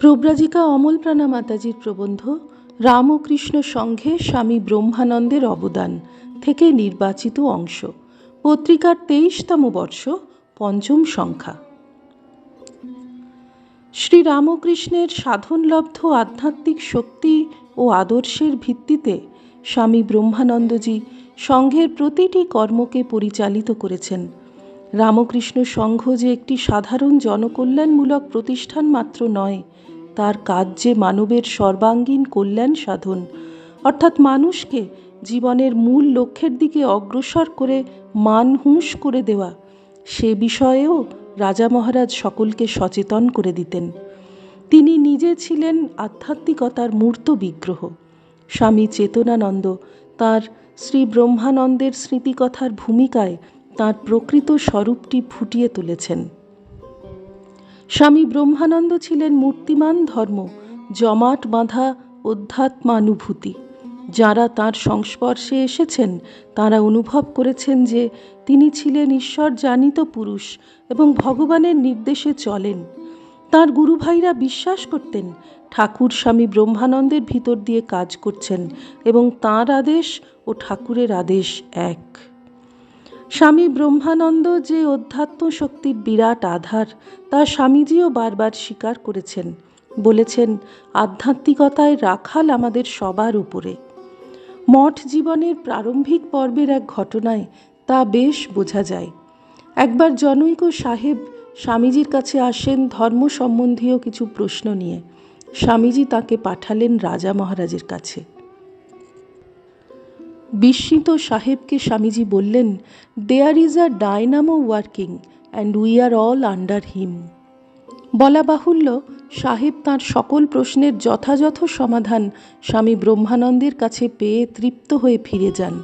প্রব্রাজিকা অমলপ্রাণা মাতাজির প্রবন্ধ, রামকৃষ্ণ সংঘে স্বামী ব্রহ্মানন্দের অবদান থেকে নির্বাচিত অংশ। পত্রিকার তেইশতম বর্ষ, পঞ্চম সংখ্যা। শ্রী রামকৃষ্ণের সাধনলব্ধ আধ্যাত্মিক শক্তি ও আদর্শের ভিত্তিতে স্বামী ব্রহ্মানন্দজি সংঘের প্রতিটি কর্মকে পরিচালিত করেছেন। রামকৃষ্ণ সংঘ যে একটি সাধারণ জনকল্যাণমূলক প্রতিষ্ঠান মাত্র নয় তার কাজ যে মানবের সর্বাঙ্গীন কল্যাণ সাধন, অর্থাৎ মানুষকে জীবনের মূল লক্ষ্যের দিকে অগ্রসর করে মানহুঁস করে দেওয়া, সে বিষয়েও রাজা মহারাজ সকলকে সচেতন করে দিতেন। তিনি নিজে ছিলেন আধ্যাত্মিকতার মূর্ত বিগ্রহ। স্বামী চেতনানন্দ তার শ্রী ব্রহ্মানন্দের স্মৃতিকথার ভূমিকায় তার প্রকৃত স্বরূপটি ফুটিয়ে তুলেছেন। স্বামী ব্রহ্মানন্দ ছিলেন মূর্তিমান ধর্ম, জমাট বাঁধা অধ্যাত্মানুভূতি। যারা তার সংস্পর্শে এসেছেন, তারা অনুভব করেছেন যে তিনি ছিলেন ঈশ্বর জানিত পুরুষ এবং ভগবানের নির্দেশে চলেন। তার গুরুভাইরা বিশ্বাস করতেন, ঠাকুর স্বামী ব্রহ্মানন্দের ভিতর দিয়ে কাজ করছেন এবং তাঁর আদেশ ও ঠাকুরের আদেশ এক। স্বামী ব্রহ্মানন্দ যে অধ্যাত্ম শক্তির বিরাট আধার, তা স্বামীজিও বারবার স্বীকার করেছেন। বলেছেন, আধ্যাত্মিকতায় রাখাল আমাদের সবার উপরে। মঠ জীবনের প্রারম্ভিক পর্বের এক ঘটনায় তা বেশ বোঝা যায়। একবার জনৈক সাহেব স্বামীজির কাছে আসেন ধর্ম সম্বন্ধীয় কিছু প্রশ্ন নিয়ে। স্বামীজি তাকে পাঠালেন রাজা মহারাজের কাছে। বিস্মিত সাহেবকে স্বামীজি বললেন there is a dynamo working and we are all under him বলা বাহুল্য, সাহেব তাঁর সকল প্রশ্নের যথাযথ সমাধান স্বামী ব্রহ্মানন্দের কাছে পেয়ে তৃপ্ত হয়ে ফিরে যান।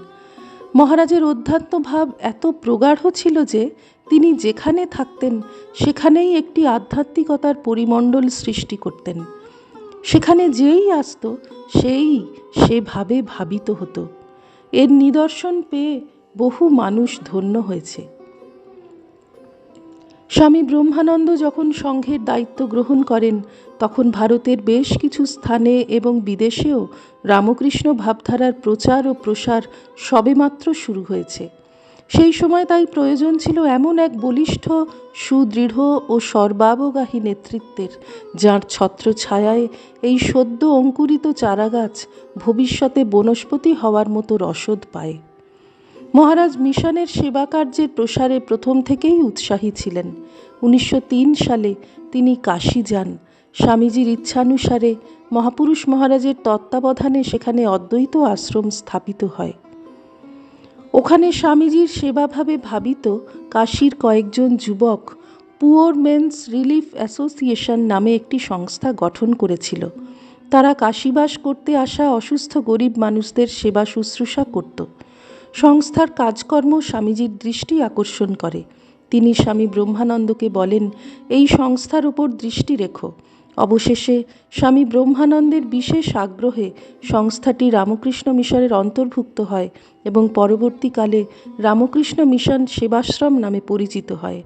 মহারাজের অধ্যাত্মভাব এত প্রগাঢ় ছিল যে, তিনি যেখানে থাকতেন, সেখানেই একটি আধ্যাত্মিকতার পরিমণ্ডল সৃষ্টি করতেন। সেখানে যেই আসত, সেই সেভাবে ভাবিত হতো। এর নিদর্শন পেয়ে বহু মানুষ ধন্য হয়েছে। স্বামী ব্রহ্মানন্দ যখন সংঘের দায়িত্ব গ্রহণ করেন, তখন ভারতের বেশ কিছু স্থানে এবং বিদেশেও রামকৃষ্ণ ভাবধারার প্রচার ও প্রসার সবেমাত্র শুরু হয়েছে। সেই সময় তাই প্রয়োজন ছিল এমন এক বলিষ্ঠ, সুদৃঢ় ও সর্বাবগাহী নেতৃত্বের, যাঁর ছত্রছায়ায় এই সদ্য অঙ্কুরিত চারাগাছ ভবিষ্যতে বনস্পতি হওয়ার মতো রসদ পায়। মহারাজ মিশনের সেবা কার্যের প্রসারে প্রথম থেকেই উৎসাহী ছিলেন। উনিশশো তিন সালে তিনি কাশী যান। স্বামীজির ইচ্ছানুসারে মহাপুরুষ মহারাজের তত্ত্বাবধানে সেখানে অদ্বৈত আশ্রম স্থাপিত হয়। ওখানে স্বামীজির সেবাভাবে ভাবিত কাশীর কয়েকজন যুবক পুওর মেন্স রিলিফ অ্যাসোসিয়েশন নামে একটি সংস্থা গঠন করেছিল। তারা কাশীবাস করতে আসা অসুস্থ গরিব মানুষদের সেবা শুশ্রূষা করত। সংস্থার কাজকর্ম স্বামীজির দৃষ্টি আকর্ষণ করে। তিনি স্বামী ব্রহ্মানন্দকে বলেন, এই সংস্থার উপর দৃষ্টি রেখো। অবশেষে স্বামী ব্রহ্মানন্দের বিশেষ আগ্রহে সংস্থাটি রামকৃষ্ণ মিশনের অন্তর্ভুক্ত হয় এবং পরবর্তীকালে রামকৃষ্ণ মিশন সেবাশ্রম নামে পরিচিত হয়।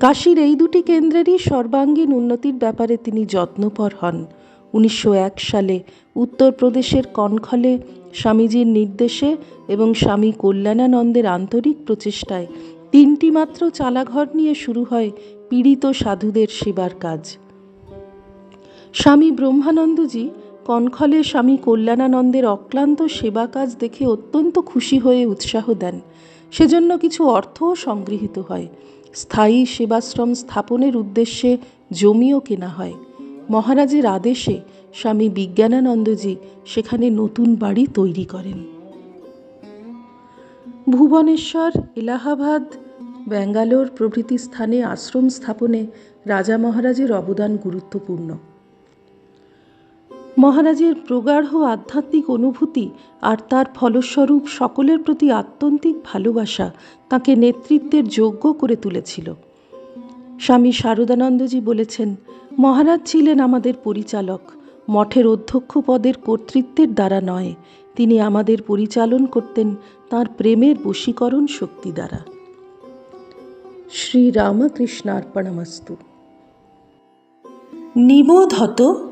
কাশীর এই দুটি কেন্দ্রেরই সর্বাঙ্গীন উন্নতির ব্যাপারে তিনি যত্নপর হন। উনিশশো এক সালে উত্তরপ্রদেশের কনখলে স্বামীজির নির্দেশে এবং স্বামী কল্যাণানন্দের আন্তরিক প্রচেষ্টায় তিনটি মাত্র চালাঘর নিয়ে শুরু হয় পীড়িত সাধুদের সেবার কাজ। স্বামী ব্রহ্মানন্দজি কনখলে স্বামী কল্যাণানন্দের অক্লান্ত সেবা কাজ দেখে অত্যন্ত খুশি হয়ে উৎসাহ দেন। সেজন্য কিছু অর্থও সংগৃহীত হয়। স্থায়ী সেবাশ্রম স্থাপনের উদ্দেশ্যে জমিও কেনা হয়। মহারাজের আদেশে স্বামী বিজ্ঞানানন্দজি সেখানে নতুন বাড়ি তৈরি করেন। ভুবনেশ্বর, এলাহাবাদ, ব্যাঙ্গালোর প্রভৃতি স্থানে আশ্রম স্থাপনে রাজা মহারাজের অবদান গুরুত্বপূর্ণ। মহারাজের প্রগাঢ় আধ্যাত্মিক অনুভূতি আর তার ফলস্বরূপ সকলের প্রতি আত্যন্তিক ভালোবাসা তাকে নেতৃত্বের যোগ্য করে তুলেছিল। স্বামী শারদানন্দজি বলেছেন, মহারাজ ছিলেন আমাদের পরিচালক। মঠের অধ্যক্ষ পদের কর্তৃত্বের দ্বারা নয়। তিনি আমাদের পরিচালন করতেন তার প্রেমের বশীকরণ শক্তি দ্বারা। শ্রীরামকৃষ্ণার্পণমস্তু। নিবোধত